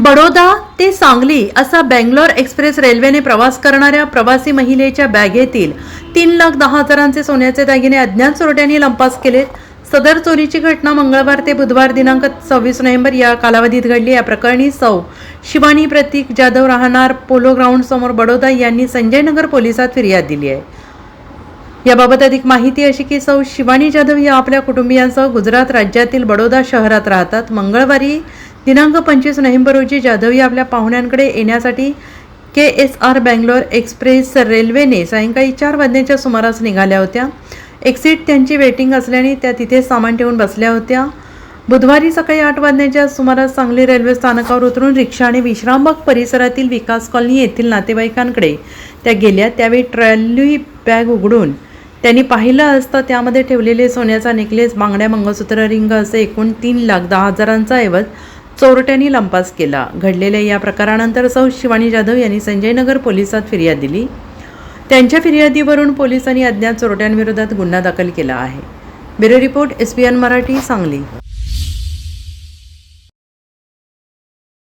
बडोदा ते सांगली असा बेंगलोर एक्सप्रेस रेल्वेने प्रवास करणाऱ्या प्रवासी महिलेच्या बॅगेतील तीन लाख दहा हजारांचे सोन्याचे दागिने अज्ञात चोरट्यांनी लंपास केलेत. सदर चोरीची घटना मंगळवार ते बुधवार दिनांक सव्वीस नोव्हेंबर या कालावधीत घडली. या प्रकरणी सौ शिवानी प्रतीक जाधव राहणार पोलो ग्राउंड समोर बडोदा यांनी संजय नगर पोलिसात फिर्याद दिली आहे. याबाबत अधिक माहिती अशी की सौ शिवानी जाधव या आपल्या कुटुंबियांसह गुजरात राज्यातील बडोदा शहरात राहतात. मंगळवारी दिनांक पंचवीस नोव्हेंबर रोजी जाधव या आपल्या पाहुण्यांकडे येण्यासाठी K S R Bangalore express रेल्वेने सायंकाळी चार वाजण्याच्या सुमारास निघाल्या होत्या. एक्सिट त्यांची वेटिंग असल्याने त्या तिथे सामान ठेवून बसल्या होत्या. बुधवारी सकाळी आठ वाजण्याच्या सुमारास सांगली रेल्वे स्थानकावर उतरून रिक्षाने विश्रामबाग परिसरातील विकास कॉलनी येथील नातेवाईकांकडे त्या गेल्या. त्यावेळी ट्रॅली बॅग उघडून त्यांनी पाहिलं असता त्यामध्ये ठेवलेले सोन्याचा नेकलेस बांगड्या मंगळसूत्र रिंग असे एकूण तीन लाख दहा हजारांचा ऐवज चोरट्यांनी लंपास केला. घडलेल्या या प्रकारानंतर सौ शिवानी जाधव यांनी संजयनगर पोलिसात फिर्याद दिली. त्यांच्या फिर्यादीवरून पोलिसांनी अज्ञात चोरट्यांविरोधात गुन्हा दाखल केला आहे. Bureau report S Marathi Sangli.